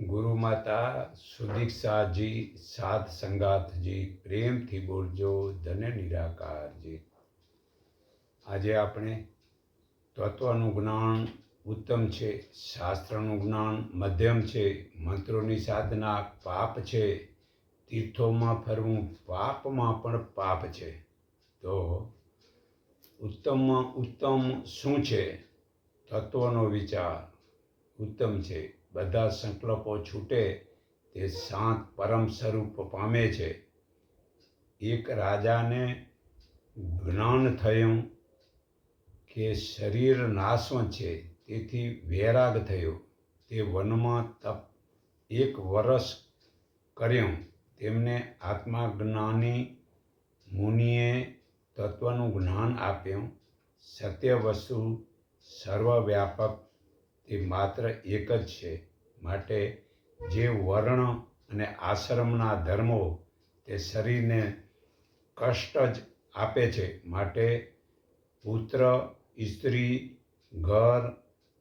ગુરુ માતા સુદીક્ષાજી સાત સંગાથજી, પ્રેમથી બોલજો ધન નિરાકારજી. આજે આપણે તત્વનું જ્ઞાન ઉત્તમ છે, શાસ્ત્રનું જ્ઞાન મધ્યમ છે, મંત્રોની સાધના પાપ છે, તીર્થોમાં ફરવું પાપમાં પણ પાપ છે. તો ઉત્તમમાં ઉત્તમ શું છે? તત્વનો વિચાર ઉત્તમ છે. બધા સંકલ્પો છૂટે તે શાંત પરમ સ્વરૂપ પામે છે. એક રાજાને જ્ઞાન થયું કે શરીર નાશવંત છે, તેથી વૈરાગ થયો. તે વનમાં તપ એક વર્ષ કર્યું. તેમને આત્માજ્ઞાની મુનિએ તત્વનું જ્ઞાન આપ્યું. સત્ય વસ્તુ સર્વવ્યાપક, તે માત્ર એક જ છે. માટે જે વર્ણ અને આશ્રમના ધર્મો તે શરીરને કષ્ટ જ આપે છે માટે પુત્ર, સ્ત્રી, ઘર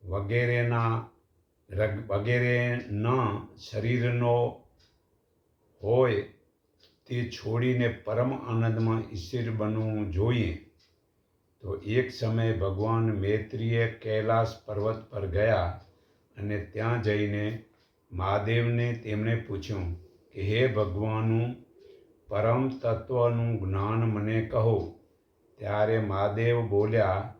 વગેરેના વગેરેના શરીરનો હોય તે છોડીને પરમ આનંદમાં સ્થિર બનવું જોઈએ. તો એક સમયે ભગવાન મૈત્રીએ કૈલાસ પર્વત પર ગયા અને ત્યાં જઈને મહાદેવને તેમણે પૂછ્યું કે, હે ભગવાનનું પરમ તત્વનું જ્ઞાન મને કહો. ત્યારે મહાદેવ બોલ્યા,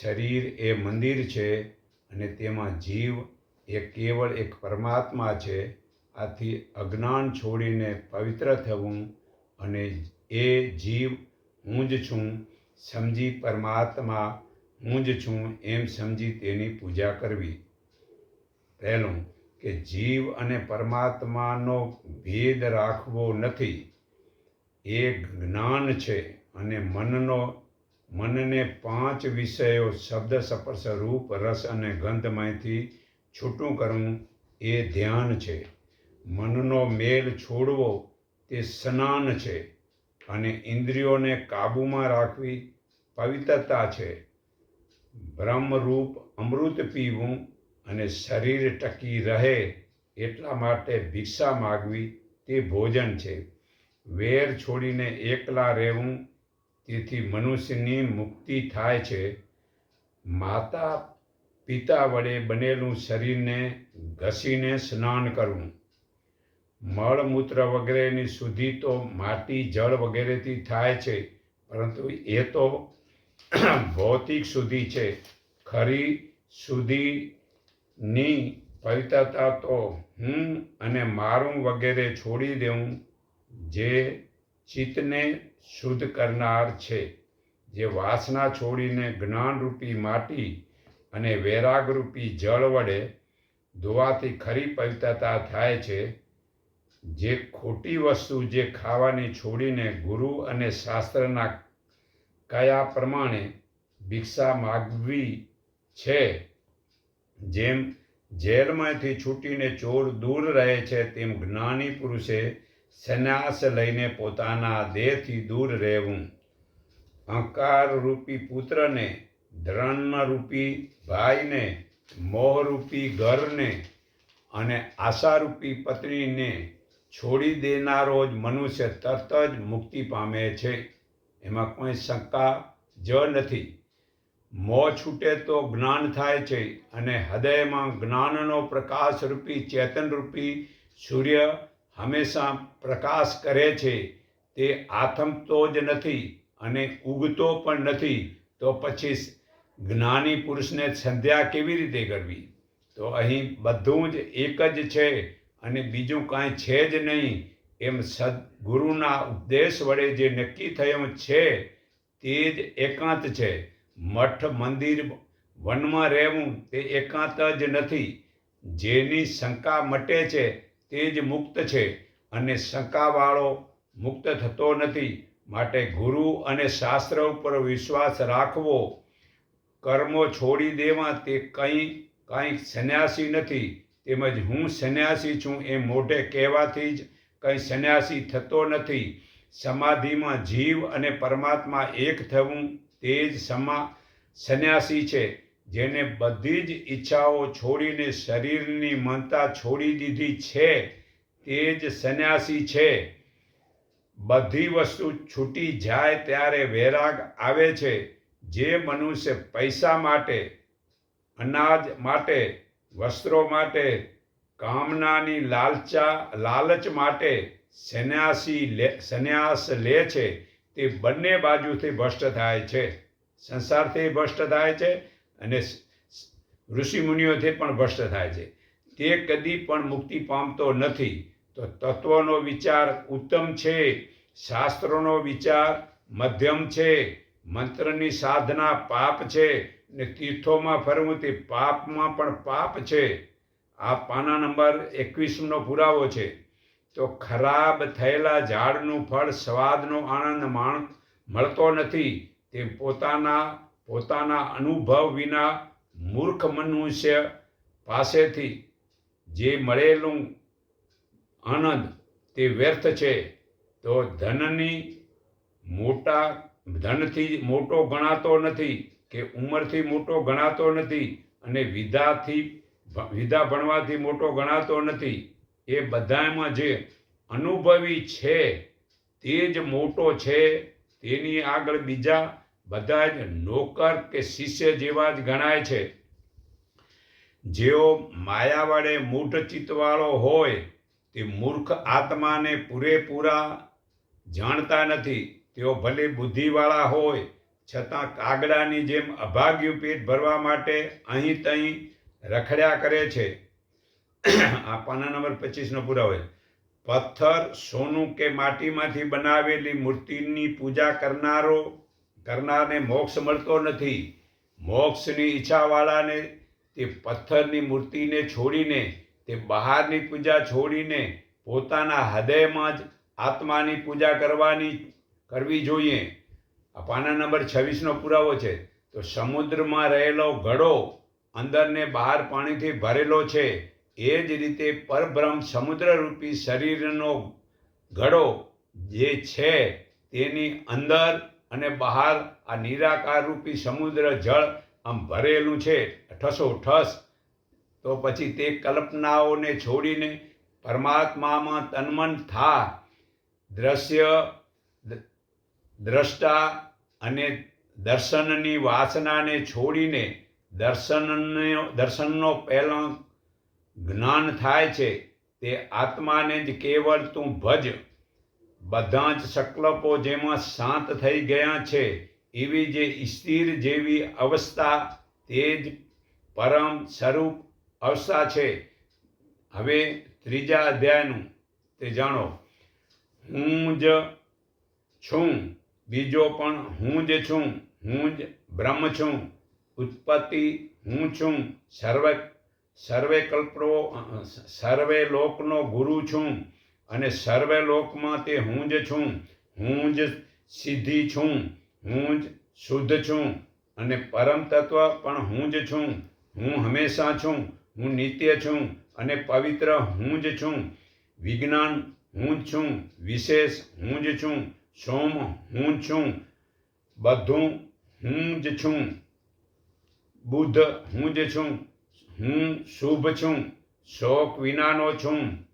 શરીર એ મંદિર છે અને તેમાં જીવ એ કેવળ એક પરમાત્મા છે. આથી અજ્ઞાન છોડીને પવિત્ર થવું અને એ જીવ હું જ છું, સમજી પરમાત્મા હું જ છું એમ સમજી તેની પૂજા કરવી. પહેલું કે જીવ અને પરમાત્માનો ભેદ રાખવો નથી. એ જ્ઞાન છે અને મનનો, મનને પાંચ વિષયો શબ્દ, સ્પર્શ, રૂપ, રસ અને ગંધમાંથી છૂટું કરવું એ ધ્યાન છે. મનનો મેલ છોડવો તે સ્નાન છે અને ઇન્દ્રિયોને કાબૂમાં રાખવી પવિત્રતા છે. બ્રહ્મરૂપ અમૃત પીવું અને શરીર ટકી રહે એટલા માટે ભિક્ષા માગવી તે ભોજન છે. વેર છોડીને એકલા રહેવું તેથી મનુષ્યની મુક્તિ થાય છે. માતા પિતા વડે બનેલું શરીરને ઘસીને સ્નાન કરવું. મળમૂત્ર વગેરેની શુદ્ધિ તો માટી, જળ વગેરેથી થાય છે, પરંતુ એ તો ભૌતિક શુદ્ધિ છે. ખરી શુદ્ધિની પવિત્રતા તો હું અને મારું વગેરે છોડી દેવું જે ચિત્તને શુદ્ધ કરનાર છે, જે વાસના છોડીને જ્ઞાનરૂપી માટી અને વૈરાગરૂપી જળ વડે ધોવાથી ખરી પવિત્રતા થાય છે, જે ખોટી વસ્તુ જે ખાવાની છોડીને ગુરુ અને શાસ્ત્રના કયા પ્રમાણે ભિક્ષા માગવી છે જેમ જેલમાંથી છૂટીને ચોર દૂર રહે છે, તેમ જ્ઞાની પુરુષે સંન્યાસ લઈને પોતાના દેહથી દૂર રહેવું. અહંકારરૂપી પુત્રને ધ્રણરૂપી ભાઈને, મોહરૂપી ઘરને અને આશારૂપી પત્નીને છોડી દેનારો જ મનુષ્ય તરત જ મુક્તિ પામે છે. એમાં કોઈ શંકા જ નથી. મોં છૂટે તો જ્ઞાન થાય છે અને હૃદયમાં જ્ઞાનનો પ્રકાશરૂપી ચેતનરૂપી સૂર્ય હંમેશા પ્રકાશ કરે છે. તે આથમતો જ નથી અને ઉગતો પણ નથી. તો પછી જ્ઞાની પુરુષને સંધ્યા કેવી રીતે કરવી? તો અહીં બધું જ એક જ છે અને બીજું કાંઈ છે જ નહીં. એમ સદગુરુના ઉપદેશ વડે જે નક્કી થયું છે, તે જ એકાંત છે. મઠ મંદિર વનમાં રહેવું તે એકાંત જ નથી. જેની શંકા મટે છે તે જ મુક્ત છે અને શંકાવાળો મુક્ત થતો નથી. માટે ગુરુ અને શાસ્ત્ર ઉપર વિશ્વાસ રાખવો, કર્મો છોડી દેવા તે કંઈ, કાંઈ સંન્યાસી નથી. તેમજ હું સંન્યાસી છું એ મોઢે કહેવાથી જ કંઈ સંન્યાસી થતો નથી. સમાધિમાં જીવ અને પરમાત્મા એક થવું તે જ સમા સંન્યાસી છે, જેને બધી જ ઈચ્છાઓ છોડીને શરીરની મનતા છોડી દીધી છે, તે જ સંન્યાસી છે. બધી વસ્તુ છૂટી જાય ત્યારે વૈરાગ આવે છે, જે મનુષ્ય પૈસા માટે, અનાજ માટે, વસ્ત્રો માટે, કામનાની લાલચા, લાલચ માટે સંન્યાસી લે, સંન્યાસ લે છે. તે બંને બાજુથી ભ્રષ્ટ થાય છે. સંસારથી ભ્રષ્ટ થાય છે અને ઋષિમુનિઓથી પણ ભ્રષ્ટ થાય છે. તે કદી પણ મુક્તિ પામતો નથી. તો તત્વનો વિચાર ઉત્તમ છે, શાસ્ત્રોનો વિચાર મધ્યમ છે, મંત્રની સાધના પાપ છે ને તીર્થોમાં ફરવું તે પાપમાં પણ પાપ છે. આ પાના નંબર એકવીસનો પુરાવો છે. તો ખરાબ થયેલા ઝાડનું ફળ, સ્વાદનો આનંદ માણ, મળતો નથી. તે પોતાના પોતાના અનુભવ વિના મૂર્ખ મનુષ્ય પાસેથી જે મળેલું આનંદ તે વ્યર્થ છે. તો ધનની મોટા, ધનથી મોટો ગણાતો નથી કે ઉંમરથી મોટો ગણાતો નથી અને વિધાથી, વિધા ભણવાથી મોટો ગણાતો નથી. એ બધામાં જે અનુભવી છે, તે જ મોટો છે. તેની આગળ બીજા બધા જ નોકર કે શિષ્ય જેવા જ ગણાય છે. જેઓ માયા વડે મૂઢ ચિત્તવાળો હોય, તે મૂર્ખ આત્માને પૂરેપૂરા જાણતા નથી. તેઓ ભલે બુદ્ધિવાળા હોય, છતાં કાગડાની જેમ અભાગ્યું પેટ ભરવા માટે અહીં તહીં રખડ્યા કરે છે. આ પાના નંબર પચીસનો પુરાવો પથ્થર, સોનું કે માટીમાંથી બનાવેલી મૂર્તિની પૂજા કરનારો, કરનારને મોક્ષ મળતો નથી. મોક્ષની ઈચ્છાવાળાને તે પથ્થરની મૂર્તિને છોડીને, તે બહારની પૂજા છોડીને પોતાના હૃદયમાં જ આત્માની પૂજા કરવાની, કરવી જોઈએ. આ પાના નંબર છવ્વીસનો પુરાવો છે. તો સમુદ્રમાં રહેલો ઘડો અંદરને બહાર પાણીથી ભરેલો છે. એ જ રીતે પરબ્રહ્મ સમુદ્રરૂપી શરીરનો ઘડો જે છે તેની અંદર અને બહાર આ નિરાકાર રૂપી સમુદ્ર જળ આમ ભરેલું છે, ઠસો ઠસ. તો પછી તે કલ્પનાઓને છોડીને પરમાત્મામાં તન્મન થા. દ્રશ્ય દ્રષ્ટા અને દર્શનની વાસનાને છોડીને દર્શનનો દર્શનનો પહેલાં જ્ઞાન થાય છે તે આત્માને જ કેવળ તું ભજ. બધા જ સંકલ્પો જેમાં શાંત થઈ ગયા છે, એવી જે સ્થિર જેવી અવસ્થા, તે જ પરમ સ્વરૂપ અવસ્થા છે. હવે ત્રીજા અધ્યાયનું તે જાણો. હું જ છું, બીજો પણ હું જ છું, હું જ બ્રહ્મ છું, ઉત્પત્તિ હું છું સર્વે સર્વે કલ્પનો સર્વે લોકનો ગુરુ છું અને સર્વે લોકમાં તે હું જ છું હું જ સિદ્ધિ છું હું જ શુદ્ધ છું અને પરમ તત્વ પણ હું જ છું હું હંમેશા છું હું નિત્ય છું અને પવિત્ર હું જ છું વિજ્ઞાન હું જ છું વિશેષ હું જ છું સોમ હું છું બધું હું જ છું બુદ્ધ હું જ છું હું શુભ છું, શોક વિનાનો છું.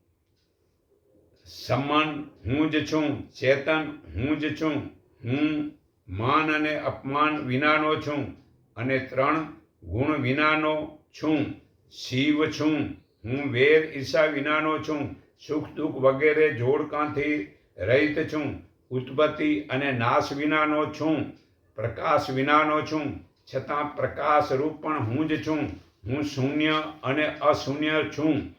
સમ્માન હું જ છું, ચેતન હું જ છું. હું માન અને અપમાન વિનાનો છું અને ત્રણ ગુણ વિનાનો છું. શિવ છું, હું વેર ઈર્ષા વિનાનો છું. સુખ દુઃખ વગેરે જોડકાંથી રહિત છું. ઉત્પત્તિ અને નાશ વિનાનો છું. પ્રકાશ વિનાનો છું. છતાં પ્રકાશ રૂપ પણ હું જ છું. હું શૂન્ય અને અશૂન્ય છું.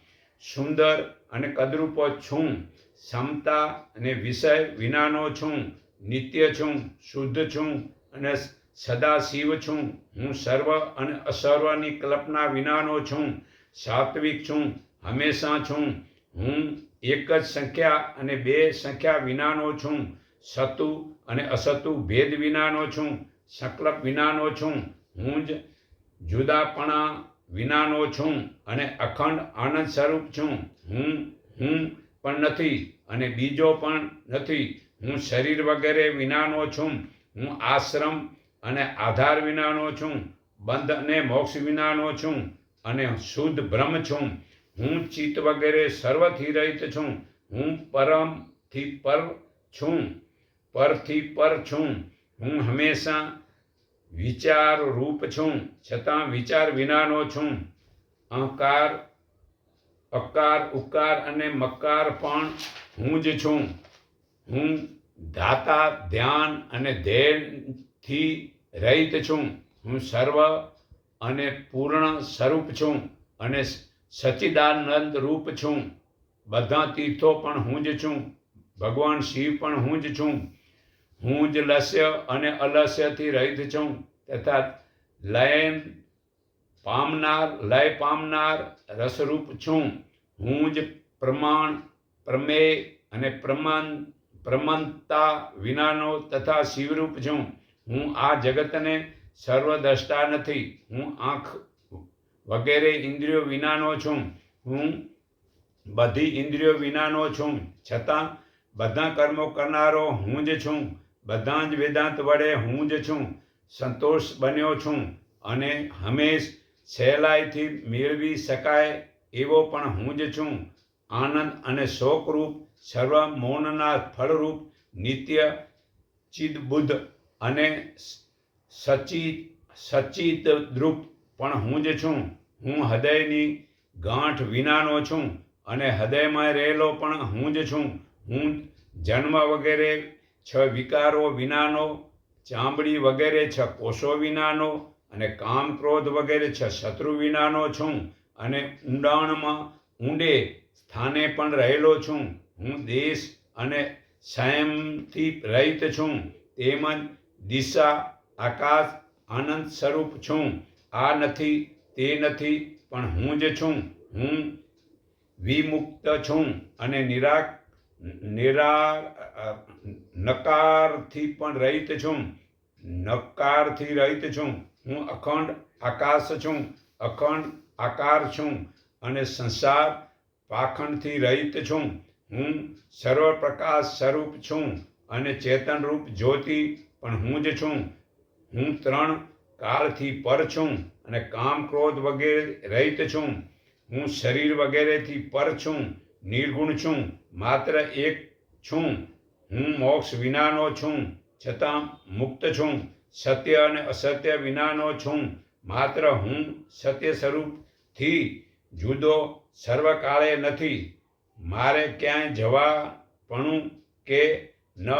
સુંદર અને કદરૂપો છું. ક્ષમતા અને વિષય વિનાનો છું. નિત્ય છું, શુદ્ધ છું અને સદાશિવ છું. હું સર્વ અને અસર્વની કલ્પના વિનાનો છું. સાત્વિક છું, હંમેશા છું. હું એક જ સંખ્યા અને બે સંખ્યા વિનાનો છું. સતુ અને અસતુ ભેદ વિનાનો છું. સંકલ્પ વિનાનો છું. હું જ જુદાપણા વિનાનો છું અને અખંડ આનંદ સ્વરૂપ છું. હું હું પણ નથી અને બીજો પણ નથી. હું શરીર વગેરે વિનાનો છું. હું આશ્રમ અને આધાર વિનાનો છું. બંધ અને મોક્ષ વિનાનો છું અને શુદ્ધ બ્રહ્મ છું. હું ચિત્ત વગેરે સર્વથી રહિત છું. હું પરમથી પર છું. પરથી પર છું. હું હંમેશા વિચાર રૂપ છું, છતાં વિચાર વિનાનો છું. અહંકાર અકાર ઉકાર અને મકાર પણ હું જ છું. હું ધાતા ધ્યાન અને ધ્યેયથી રહિત છું. હું સર્વ અને પૂર્ણ સ્વરૂપ છું અને સચ્ચિદાનંદ રૂપ છું. બધા તીર્થો પણ હું જ છું. ભગવાન શિવ પણ હું જ છું. હું જ લસ્ય અને અલસ્યથી રહિત છું. તથા લય પામનાર લય પામનાર, રસરૂપ છું. હું જ પ્રમાણ, પ્રમેય અને પ્રમાણ, પ્રમાણતા વિનાનો તથા શિવરૂપ છું. હું આ જગતને સર્વદ્રષ્ટા નથી. હું આંખ વગેરે ઇન્દ્રિયો વિનાનો છું. હું બધી ઇન્દ્રિયો વિનાનો છું. છતાં બધા કર્મો કરનારો હું જ છું. બધા જ વેદાંત વડે હું જ છું. સંતોષ બન્યો છું અને હંમેશ સહેલાઈથી મેળવી શકાય એવો પણ હું જ છું. આનંદ અને શોકરૂપ સર્વ મૌનના ફળરૂપ, નિત્ય ચિદબુદ્ધ અને સચિત સચિત દ્રુપ પણ હું જ છું. હું હૃદયની ગાંઠ વિનાનો છું અને હૃદયમાં રહેલો પણ હું જ છું. હું જન્મ વગેરે છ વિકારો વિનાનો ચામડી વગેરે છ કોષો વિનાનો અને કામ ક્રોધ વગેરે છ શત્રુ વિનાનો છું અને ઊંડાણમાં ઊંડે સ્થાને પણ રહેલો છું. હું દેશ અને સંયમથી રહિત છું. તેમજ દિશા, આકાશ, આનંદ સ્વરૂપ છું. આ નથી, તે નથી, પણ હું જ છું. હું વિમુક્ત છું અને નિરા નિરા નકારથી પણ રહિત છું. નકારથી રહિત છું. હું અખંડ આકાશ છું. અખંડ આકાર છું અને સંસાર પાખંડથી રહિત છું. હું સર્વ પ્રકાશ સ્વરૂપ છું અને ચેતનરૂપ જ્યોતિ પણ હું જ છું. હું ત્રણ કાળથી પર છું અને કામ ક્રોધ વગેરે રહિત છું. હું શરીર વગેરેથી પર છું. નિર્ગુણ છું. માત્ર એક છું. હું મોક્ષ વિનાનો છું, છતાં મુક્ત છું, સત્ય અને અસત્ય વિનાનો છું. માત્ર હું સત્ય સ્વરૂપથી જુદો સર્વકાળે નથી. મારે ક્યાંય જવાપણું કે ન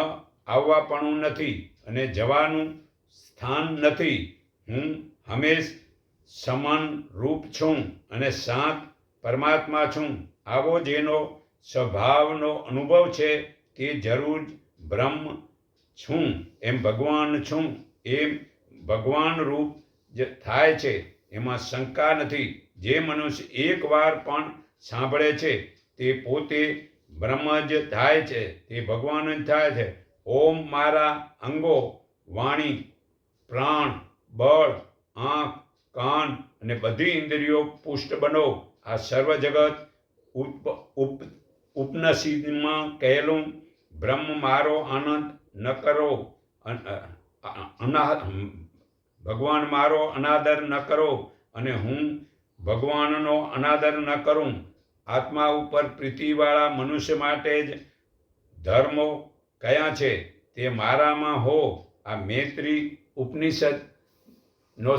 આવવાપણું નથી અને જવાનું સ્થાન નથી. હું હંમેશ સમાન રૂપ છું અને શાંત પરમાત્મા છું. આવો જેનો સ્વભાવનો અનુભવ છે તે જરૂર બ્રહ્મ છું, એમ ભગવાન છું, એમ ભગવાન રૂપ જે થાય છે. એમાં શંકા નથી. જે મનુષ્ય એકવાર પણ સાંભળે છે, તે પોતે બ્રહ્મ જ થાય છે, તે ભગવાન જ થાય છે. ઓમ મારા અંગો, વાણી, પ્રાણ, બળ, આંખ, કાન અને બધી ઇન્દ્રિયો પુષ્ટ બનો. આ સર્વ જગત ઉપ ઉપ, ઉપનસીમાં કહેલું બ્રહ્મ મારો આનંદ ન કરો, અના ભગવાન મારો અનાદર ન કરો અને હું ભગવાનનો અનાદર ન કરું. આત્મા ઉપર પ્રીતિવાળા મનુષ્ય માટે જ ધર્મો કયા છે તે મારામાં હો. આ મૈત્રી ઉપનિષદ નો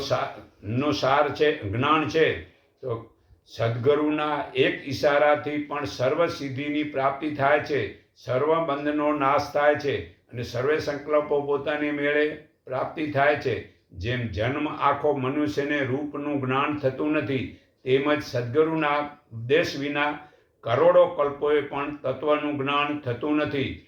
નો સાર છે, જ્ઞાન છે. તો સદગુરુના એક ઈશારાથી પણ સર્વ સિદ્ધિની પ્રાપ્તિ થાય છે. સર્વ બંધનો નાશ થાય છે અને સર્વે સંકલ્પો પોતાની મેળે પ્રાપ્તિ થાય છે. જેમ જન્મ આખો મનુષ્યને રૂપનું જ્ઞાન થતું નથી, તેમજ સદગુરુના ઉપદેશ વિના કરોડો કલ્પોએ પણ તત્વનું જ્ઞાન થતું નથી.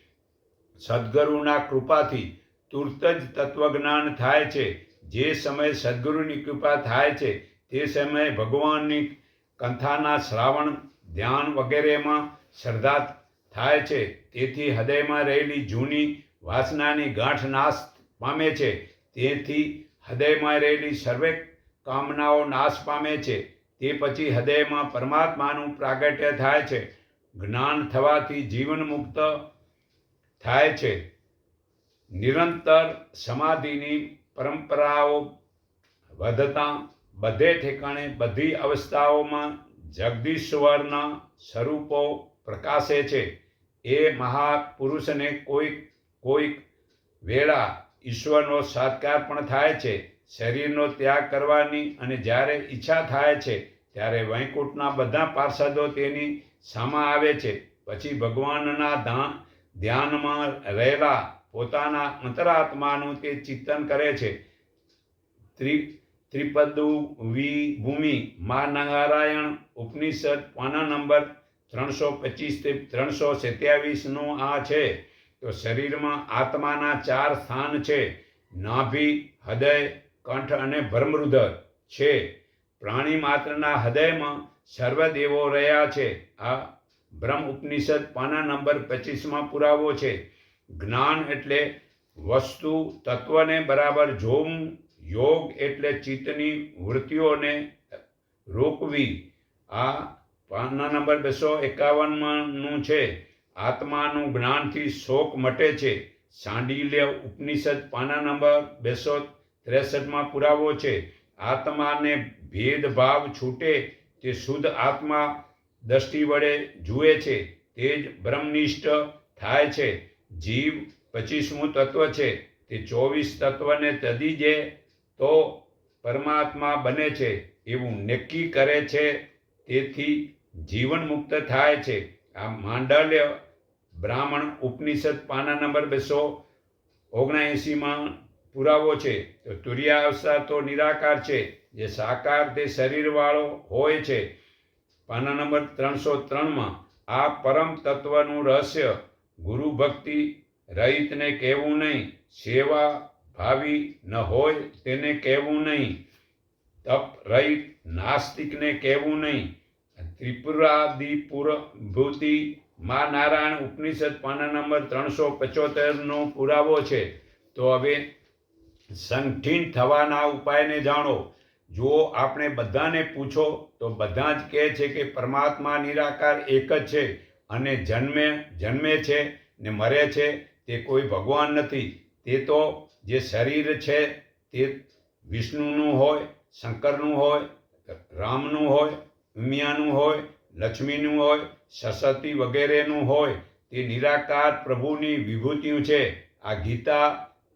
સદગુરુના કૃપાથી તુરત જ તત્વજ્ઞાન થાય છે. જે સમયે સદગુરુની કૃપા થાય છે, તે સમયે ભગવાનની કંથાના શ્રાવણ, ધ્યાન વગેરેમાં શ્રદ્ધા થાય છે. તેથી હૃદયમાં રહેલી જૂની વાસનાની ગાંઠ નાશ પામે છે. તેથી હૃદયમાં રહેલી સર્વે કામનાઓ નાશ પામે છે. તે પછી હૃદયમાં પરમાત્માનું પ્રાગટ્ય થાય છે. જ્ઞાન થવાથી જીવન મુક્ત થાય છે. નિરંતર સમાધિની પરંપરાઓ વધતા બધે ઠેકાણે બધી અવસ્થાઓમાં જગદીશ્વરના સ્વરૂપો પ્રકાશે છે. એ મહાપુરુષને કોઈક કોઈક વેળા ઈશ્વરનો સાત્કાર પણ થાય છે. શરીરનો ત્યાગ કરવાની અને જ્યારે ઈચ્છા થાય છે, ત્યારે વૈકુંઠના બધા પાર્ષદો તેની સામા આવે છે. પછી ભગવાનના ધ્યાનમાં રહેલા પોતાના અંતરાત્માનું તે ચિંતન કરે છે. ત્રિ, ત્રિપદુ વી ભૂમિ મા નારાયણ ઉપનિષદ પાના નંબર ત્રણસો પચીસથી ત્રણસો સત્યાવીસનું આ છે. તો શરીરમાં આત્માના ચાર સ્થાન છે. નાભી, હૃદય, કંઠ અને ભ્રમરુદર છે. પ્રાણી માત્રના હૃદયમાં સર્વદેવો રહ્યા છે. આ બ્રહ્મ ઉપનિષદ પાના નંબર પચીસમાં પુરાવો છે. જ્ઞાન એટલે વસ્તુ, તત્વને બરાબર જોવું, યોગ એટલે ચિત્તની વૃત્તિઓને રોકવી. આ પાના નંબર બસો એકાવનમાંનું છે. આત્માનું જ્ઞાનથી શોક મટે છે. સાંડીલ્ય ઉપનિષદ પાના નંબર બેસો ત્રેસઠમાં પુરાવો છે. આત્માને ભેદભાવ છૂટે તે શુદ્ધ આત્મા દ્રષ્ટિ વડે જુએ છે. તે જ બ્રહ્મનિષ્ઠ થાય છે. જીવ પચીસમું તત્વ છે. તે ચોવીસ તત્વને તદી જે તો પરમાત્મા બને છે. એવું નક્કી કરે છે. તેથી જીવન મુક્ત થાય છે. આ માંડલ્ય બ્રાહ્મણ ઉપનિષદ પાના નંબર બસો ઓગણએંસીમાં પુરાવો છે. તો તુર્યાવસ્થા તો નિરાકાર છે. જે સાકાર તે શરીરવાળો હોય છે. પાના નંબર ત્રણસો ત્રણમાં આ પરમ તત્વનું રહસ્ય ગુરુ ભક્તિ રહિતને કહેવું નહીં. સેવા ભાવી ન હોય તેને કહેવું નહીં. તપ રહિત નાસ્તિકને કહેવું નહીં. ત્રિપુરાદિપુર ભૂતિ મા નારાયણ ઉપનિષદ પાના નંબર ત્રણસો પચોતેરનો પુરાવો છે. તો હવે સંઠીન થવાના ઉપાયને જાણો. જો આપણે બધાને પૂછો, તો બધા જ કહે છે કે પરમાત્મા નિરાકાર એક જ છે અને જન્મે જન્મે છે ને મરે છે તે કોઈ ભગવાન નથી. તે તો જે શરીર છે તે વિષ્ણુનું હોય, શંકરનું હોય, રામનું હોય ઉમિયાનું હોય, લક્ષ્મીનું હોય સરસ્વતી વગેરેનું હોય, તે નિરાકાર પ્રભુની વિભૂતિઓ છે. આ ગીતા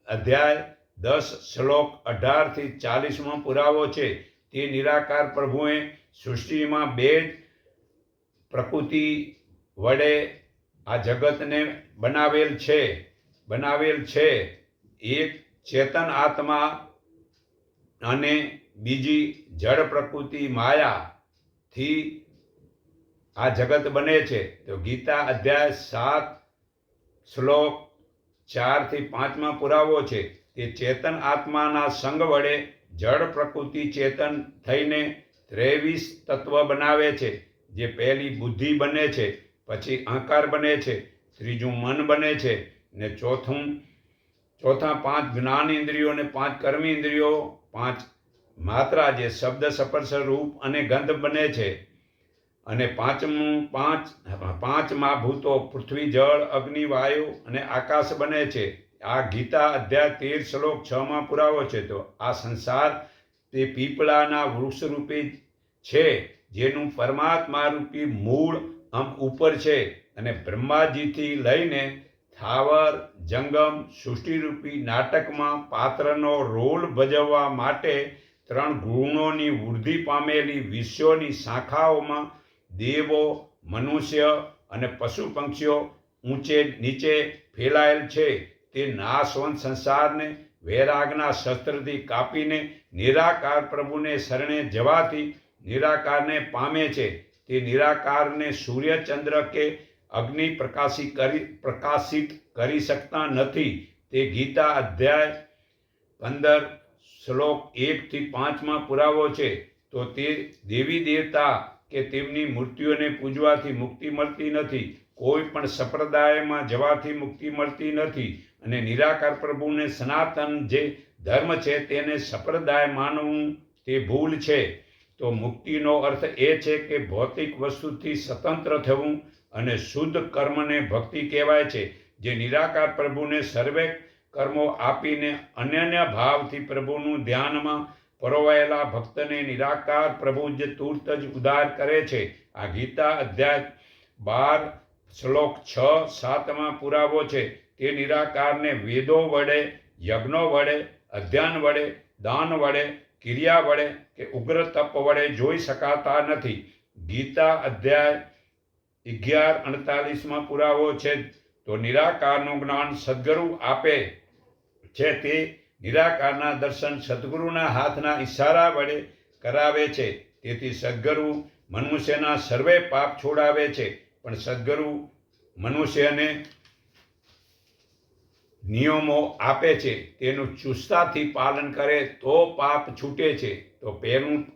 અધ્યાય દસ શ્લોક અઢારથી ચાલીસમાં પુરાવો છે. તે નિરાકાર પ્રભુએ સૃષ્ટિમાં બે જ પ્રકૃતિ વડે આ જગતને બનાવેલ છે. બનાવેલ છે. એક ચેતન આત્મા અને બીજી જળ પ્રકૃતિ માયાથી આ જગત બને છે, તો ગીતા અધ્યાય સાત શ્લોક ચારથી પાંચમાં પુરાવો છે તે ચેતન આત્માના સંગ વડે જળ પ્રકૃતિ ચેતન થઈને ત્રેવીસ તત્વ બનાવે છે, જે પહેલી બુદ્ધિ બને છે, પછી અહંકાર બને છે, ત્રીજું મન બને છે, ને ચોથું, ચોથા પાંચ જ્ઞાન ઇન્દ્રિયો ને પાંચ કર્મ ઇન્દ્રિયો પાંચ માત્રા જે શબ્દ સપર્શ રૂપ અને ગંધ બને છે અને પાંચમું, પાંચ પાંચ મહાભૂતો પૃથ્વી, જળ, અગ્નિ, વાયુ અને આકાશ બને છે. આ ગીતા અધ્યાય તેર શ્લોક છ માં પુરાવો છે. તો આ સંસાર તે પીપળાના વૃક્ષ રૂપે છે, જેનું પરમાત્મા રૂપી મૂળ આમ ઉપર છે અને બ્રહ્માજીથી લઈને થાવર, જંગમ, સૃષ્ટિરૂપી નાટકમાં પાત્રનો રોલ ભજવવા માટે ત્રણ ગુણોની વૃદ્ધિ પામેલી વિશ્વની શાખાઓમાં દેવો, મનુષ્ય અને પશુ પંક્ષીઓ ઊંચે નીચે ફેલાયેલ છે. તે નાશવંત સંસારને વૈરાગના શસ્ત્રથી કાપીને નિરાકાર પ્રભુને શરણે જવાથી નિરાકારને પામે છે. તે નિરાકારને સૂર્ય ચંદ્ર કે અગ્નિ પ્રકાશિત કરી પ્રકાશિત કરી શકતા નથી. તે ગીતા અધ્યાય પંદર શ્લોક એકથી પાંચમાં પુરાવો છે, તો તે દેવી દેવતા કે તેમની મૂર્તિઓને પૂજવાથી મુક્તિ મળતી નથી, કોઈ પણ સંપ્રદાયમાં જવાથી મુક્તિ મળતી નથી અને નિરાકાર પ્રભુને સનાતન જે ધર્મ છે તેને સંપ્રદાય માનવું તે ભૂલ છે. તો મુક્તિનો અર્થ એ છે કે ભૌતિક વસ્તુથી સ્વતંત્ર થવું અને શુદ્ધ કર્મને ભક્તિ કહેવાય છે, જે નિરાકાર પ્રભુને સર્વે કર્મો આપીને અનન્ય ભાવથી પ્રભુનું ધ્યાનમાં પરોવાયેલા ભક્તને નિરાકાર પ્રભુ જ તુર્ત જ ઉદ્ધાર કરે છે. આ ગીતા અધ્યાય બાર, શ્લોક છ, સાતમાં પુરાવો છે. તે નિરાકારને વેદો વડે, યજ્ઞો વડે, અધ્યાન વડે, દાન વડે, ક્રિયા વડે કે ઉગ્ર તપ વડે જોઈ શકાતા નથી. ગીતા અધ્યાય અગિયાર, અડતાલીસમાં પુરાવો છે. તો નિરાકારનું જ્ઞાન સદગુરુ આપે. છે તે નિરાકારના દર્શન સદગુરુના હાથના ઈશારા વડે કરાવે છે. તેથી સદગુરુ મનુષ્યના સર્વે પાપ છોડાવે છે. પણ સદગુરુ મનુષ્યને નિયમો આપે છે. તેનું ચુસ્તાથી પાલન કરે તો પાપ છૂટે છે. તો પહેલું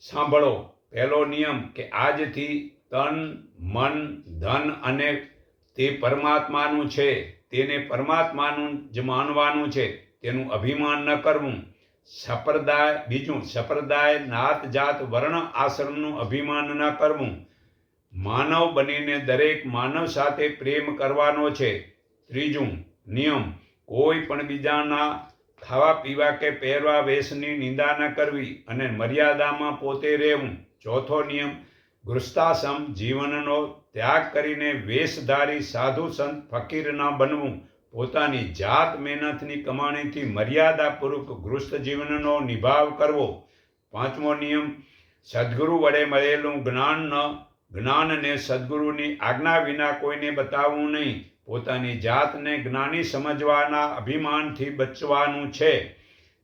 સાંભળો. પહેલો નિયમ કે આજથી તન, મન, ધન અને તે પરમાત્માનું છે, તેને પરમાત્માનું જ માનવાનું છે, તેનું અભિમાન ન કરવું. સંપ્રદાય, બીજું, સંપ્રદાય નાત જાત વર્ણ આશ્રમનું અભિમાન ન કરવું. માનવ બનીને દરેક માનવ સાથે પ્રેમ કરવાનો છે. ત્રીજું, નિયમ, કોઈ પણ બીજાના ખાવા પીવા કે પહેરવા વેશની નિંદા ન કરવી અને મર્યાદામાં પોતે રહેવું. ચોથો નિયમ ગૃહસ્થાશ્રમ જીવનનો ત્યાગ કરીને વેશધારી સાધુ સંત ફકીર ન બનવું, પોતાની જાત મહેનતની કમાણીથી મર્યાદાપૂર્વક ગૃસ્ત જીવનનો નિભાવ કરવો. પાંચમો નિયમ, સદગુરુ વડે મળેલું જ્ઞાન ન, જ્ઞાનને સદગુરુની આજ્ઞા વિના કોઈને બતાવવું નહીં. પોતાની જાતને જ્ઞાની સમજવાના અભિમાનથી બચવાનું છે.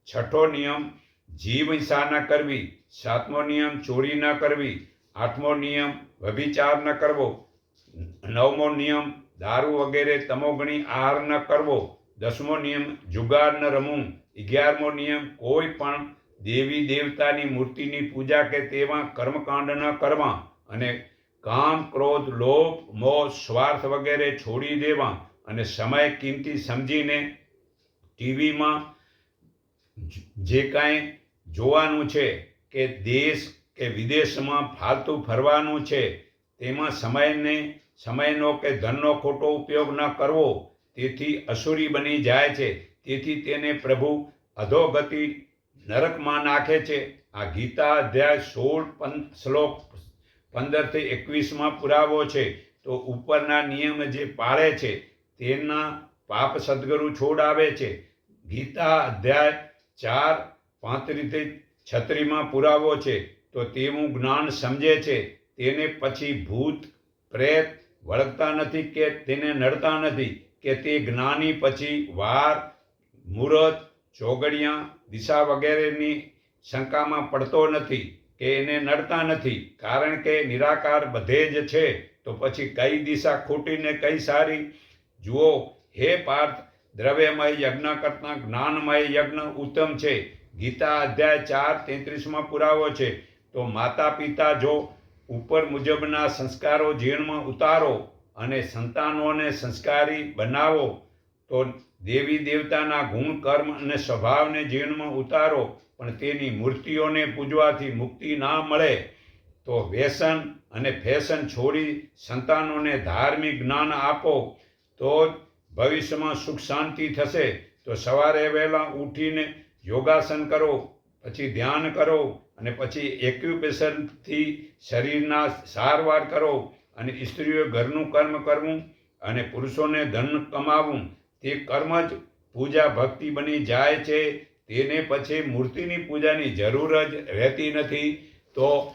છઠ્ઠો નિયમ, જીવ હિંસા ન કરવી. સાતમો નિયમ, ચોરી ન કરવી. આઠમો નિયમ, વ્યભિચાર ન કરવો. નવમો નિયમ, દારૂ વગેરે તમોગણી આહાર ન કરવો. દસમો નિયમ, જુગાર ન રમવું. અગિયારમો નિયમ, કોઈ પણ દેવી દેવતાની મૂર્તિની પૂજા કે તેમાં કર્મકાંડ ન કરવા અને કામ, ક્રોધ, લોભ, મોહ, સ્વાર્થ વગેરે છોડી દેવા અને સમય, કિંમતી સમજીને ટીવીમાં જે કાંઈ જોવાનું છે કે દેશ કે વિદેશમાં ફાલતુ ફરવાનું છે, તેમાં સમયને, સમયનો કે ધનનો ખોટો ઉપયોગ ન કરવો, તેથી અસુરી બની જાય છે. તેથી તેને પ્રભુ અધોગતિ નરકમાં નાખે છે. આ ગીતા અધ્યાય સોળ પં, શ્લોક પંદરથી એકવીસમાં પુરાવો છે. તો ઉપરના નિયમ જે પાળે છે, તેના પાપ સદગુરુ છોડાવે છે. ગીતા અધ્યાય ચાર પાંત્રીસથી છત્રીમાં પુરાવો છે. તો તેવું જ્ઞાન સમજે છે. તેને પછી ભૂત, પ્રેત વળગતા નથી કે તેને નડતા નથી કે તે જ્ઞાની પછી વાર મુહૂર્ત ચોગડિયા, દિશા વગેરેની શંકામાં પડતો નથી કે એને નડતા નથી. કારણ કે નિરાકાર બધે જ છે. તો પછી કઈ દિશા ખોટી ને કઈ સારી? જુઓ, હે પાર્થ, દ્રવ્યમય યજ્ઞ કરતાં જ્ઞાનમય યજ્ઞ ઉત્તમ છે. ગીતા અધ્યાય ચાર તેત્રીસમાં પુરાવો છે. તો માતા પિતા જો ઉપર મુજબના સંસ્કારો જીવનમાં ઉતારો અને સંતાનોને સંસ્કારી બનાવો, તો દેવી દેવતાના ગુણ, કર્મ અને સ્વભાવને જીવનમાં ઉતારો, પણ તેની મૂર્તિઓને પૂજવાથી મુક્તિ ના મળે, તો વ્યસન અને ફેશન છોડી સંતાનોને ધાર્મિક જ્ઞાન આપો, તો જ ભવિષ્યમાં સુખ શાંતિ થશે. તો સવારે વહેલા ઉઠીને યોગાસન કરો, પછી ધ્યાન કરો અને પછી એક્યુપેશનથી શરીરના સારવાર કરો અને સ્ત્રીઓએ ઘરનું કર્મ કરવું અને પુરુષોને ધન કમાવવું તે કર્મ જ પૂજા ભક્તિ બની જાય છે. તેને પછી મૂર્તિની પૂજાની જરૂર જ રહેતી નથી. તો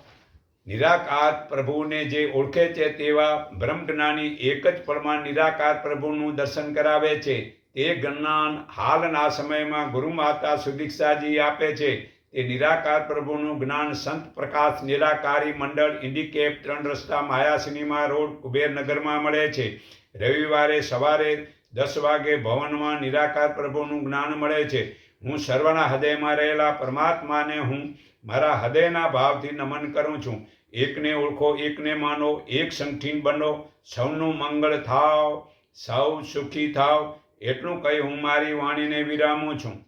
નિરાકાર પ્રભુને જે ઓળખે છે તેવા બ્રહ્મજ્ઞાની એક જ પળમાં નિરાકાર પ્રભુનું દર્શન કરાવે છે. તે જ્ઞાન હાલના સમયમાં ગુરુ માતા સુદીક્ષાજી આપે છે. તે નિરાકાર પ્રભુનું જ્ઞાન સંત પ્રકાશ નિરાકારી મંડળ ઇન્ડિકેપ ત્રણ રસ્તા માયા સિનેમા રોડ કુબેરનગરમાં મળે છે. રવિવારે સવારે દસ વાગે ભવનમાં નિરાકાર પ્રભુનું જ્ઞાન મળે છે. હું સર્વના હૃદયમાં રહેલા પરમાત્માને હું મારા હૃદયના ભાવથી નમન કરું છું. એકને ઓળખો, એકને માનો, એક સંઠીન બનો. સૌનું મંગળ થાવ, સૌ સુખી થાવ. એટલું કહી હું મારી વાણીને વિરામું છું.